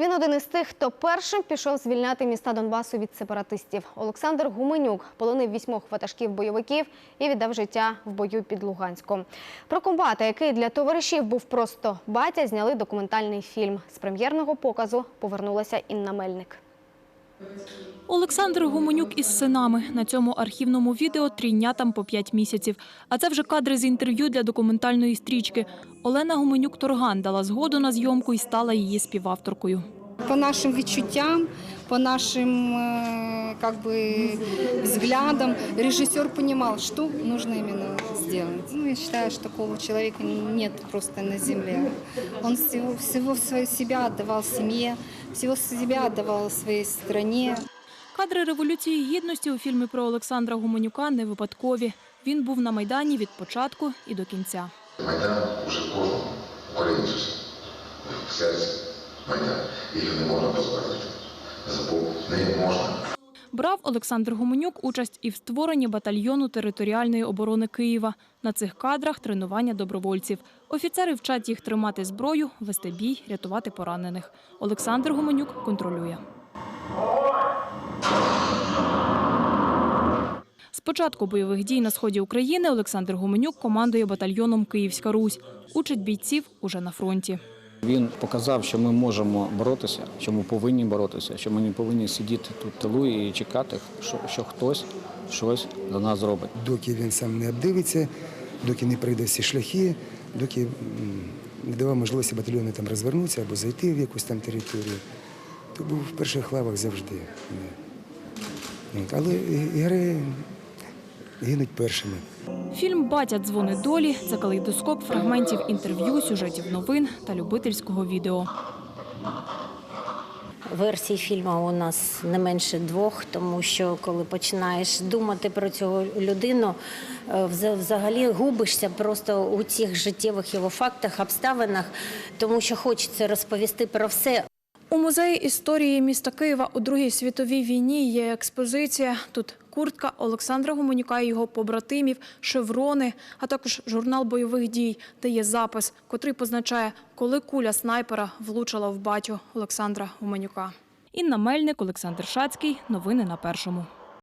Він один із тих, хто першим пішов звільняти міста Донбасу від сепаратистів. Олександр Гуменюк полонив вісьмох ватажків бойовиків і віддав життя в бою під Луганськом. Про комбата, який для товаришів був просто батя, зняли документальний фільм. З прем'єрного показу повернулася Інна Мельник. Олександр Гуменюк із синами. На цьому архівному відео трійнятам по 5 місяців. А це вже кадри з інтерв'ю для документальної стрічки. Олена Гуменюк-Торган дала згоду на зйомку і стала її співавторкою. По нашим відчуттям, по нашим э, как бы, взглядам, режиссер понимал, что нужно именно сделать. Ну, я считаю, что такого человека нет просто на земле. Он всего, всего свое себя отдавал семье, всего себя отдавал своей стране. Кадри Революції Гідності у фільмі про Олександра Гуменюка не випадкові. Він був на Майдані від початку і до кінця. Майдан уже кожному українцю в серці Майдан. Його не можна позбавити. Забув, не можна. Брав Олександр Гуменюк участь і в створенні батальйону територіальної оборони Києва. На цих кадрах тренування добровольців. Офіцери вчать їх тримати зброю, вести бій, рятувати поранених. Олександр Гуменюк контролює. З початку бойових дій на сході України Олександр Гуменюк командує батальйоном Київська Русь. Учить бійців уже на фронті. Він показав, що ми можемо боротися, що ми повинні боротися, що ми не повинні сидіти тут в тилу і чекати, що, що хтось щось за нас зробить. доки він сам не обдивиться, доки не пройде всі шляхи, доки не давав можливості батальйону там розвернутися або зайти в якусь там територію, то був в перших лавах завжди. Але герої гинуть першими. Фільм Батя дзвони долі це калейдоскоп фрагментів інтерв'ю, сюжетів новин та любительського відео. Версій фільму у нас не менше двох, тому що коли починаєш думати про цю людину, е, взагалі губишся просто у цих життєвих його фактах, обставинах, тому що хочеться розповісти про все, У музеї історії міста Києва у Другій світовій війні є експозиція. Тут куртка Олександра Гуменюка і його побратимів, шеврони, а також журнал бойових дій, де є запис, котрий позначає, коли куля снайпера влучила в батю Олександра Гуменюка. Інна Мельник, Олександр Шацький. Новини на першому.